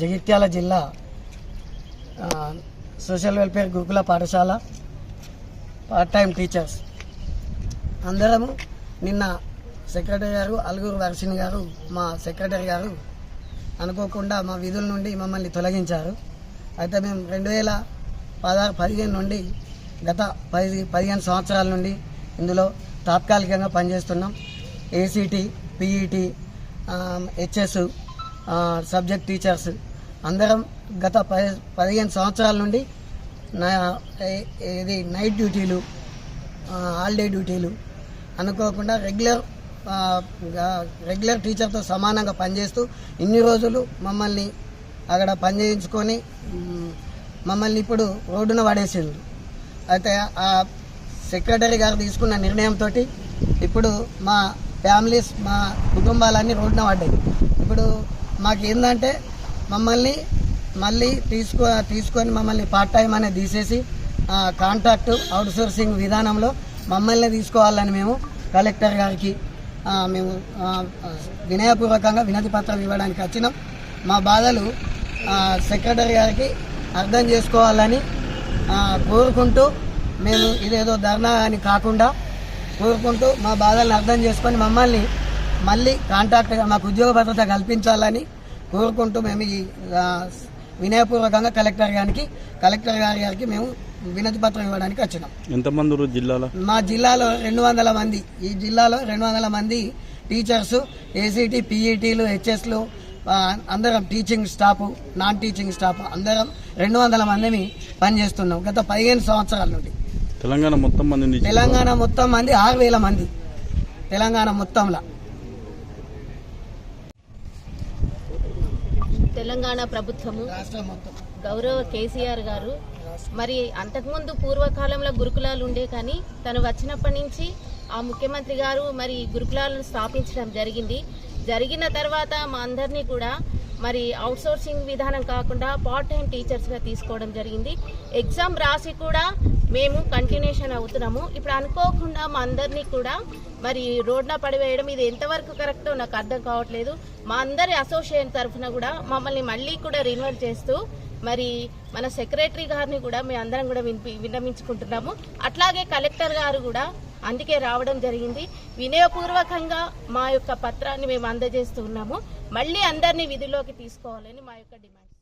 జగిత్యాల జిల్లా social welfare గురుకుల పాఠశాల పార్ట్ టైం టీచర్స్. అందరము నిన్న సెక్రటరీ గారు అలుగురు వర్షిణి గారు మా సెక్రటరీ గారు అనుకోకుండా మా విధుల నుండి మమ్మల్ని తొలగించారు. అయితే మేము రెండు వేల పదహారు పదిహేను నుండి గత పది పదిహేను సంవత్సరాల నుండి ఇందులో తాత్కాలికంగా పనిచేస్తున్నాం. ACT PET HS subject teachers. అందరం గత పది పదిహేను సంవత్సరాల నుండి నా ఇది నైట్ డ్యూటీలు హాలిడే డ్యూటీలు అనుకోకుండా రెగ్యులర్ రెగ్యులర్ టీచర్తో సమానంగా పనిచేస్తూ ఇన్ని రోజులు మమ్మల్ని అక్కడ పని చేయించుకొని మమ్మల్ని ఇప్పుడు రోడ్డున పడేసిండ్రు అయితే ఆ సెక్రటరీ గారు తీసుకున్న నిర్ణయంతో ఇప్పుడు మా ఫ్యామిలీస్ మా కుటుంబాలన్నీ రోడ్డున పడ్డాయి. ఇప్పుడు మాకు ఏంటంటే మమ్మల్ని మళ్ళీ తీసుకో తీసుకొని మమ్మల్ని పార్ట్ టైం అనేది తీసేసి ఆ, కాంట్రాక్ట్ విధానంలో మమ్మల్ని తీసుకోవాలని మేము కలెక్టర్ గారికి మేము వినయపూర్వకంగా వినతి పత్రం ఇవ్వడానికి వచ్చినాం. మా బాధలు సెక్రటరీ గారికి అర్థం చేసుకోవాలని కోరుకుంటూ మేము ఇదేదో ధర్నా అని కాకుండా కోరుకుంటూ మా బాధలను అర్థం చేసుకొని మమ్మల్ని మళ్ళీ కాంట్రాక్ట్గా మాకు ఉద్యోగ భద్రత కల్పించాలని కోరుకుంటూ మేము ఈ వినయపూర్వకంగా కలెక్టర్ గారికి కలెక్టర్ గారి గారికి మేము వినతి పత్రం ఇవ్వడానికి వచ్చినాం. ఎంతమంది జిల్లాలో? మా జిల్లాలో రెండు వందల మంది. ఈ జిల్లాలో రెండు వందల మంది టీచర్స్ ఏసీటీ పీఈటీలు హెచ్ఎస్లు అందరం teaching staff non teaching staff అందరం రెండు వందల మందిని పనిచేస్తున్నాం గత పదిహేను సంవత్సరాల నుండి. తెలంగాణ మొత్తం మంది తెలంగాణ మొత్తం మంది ఆరు వేల మంది. తెలంగాణ మొత్తంలో. తెలంగాణ ప్రభుత్వము గౌరవ కేసీఆర్ గారు. మరి అంతకుముందు పూర్వకాలంలో గురుకులాలు ఉండే కానీ తను వచ్చినప్పటి నుంచి ఆ ముఖ్యమంత్రి గారు మరి గురుకులాలను స్థాపించడం జరిగింది. జరిగిన తర్వాత మా అందరినీ కూడా మరి అవుట్సోర్సింగ్ విధానం కాకుండా పార్ట్ టైం టీచర్స్గా తీసుకోవడం జరిగింది. ఎగ్జామ్ రాసి కూడా మేము కంటిన్యూషన్ అవుతున్నాము. ఇప్పుడు అనుకోకుండా మా అందరినీ కూడా మరి రోడ్న పడివేయడం ఇది ఎంతవరకు కరెక్టో నాకు అర్థం కావట్లేదు. మా అందరి అసోసియేషన్ తరఫున కూడా మమ్మల్ని మళ్ళీ కూడా రిన్వల్ చేస్తూ మరి మన సెక్రటరీ గారిని కూడా మేము అందరం కూడా వినిపి విన్నమించుకుంటున్నాము అట్లాగే కలెక్టర్ గారు కూడా అందుకే రావడం జరిగింది. వినయపూర్వకంగా మా యొక్క పత్రాన్ని మేము అందజేస్తూ ఉన్నాము. మళ్ళీ అందరినీ విధిలోకి తీసుకోవాలని మా యొక్క డిమాండ్.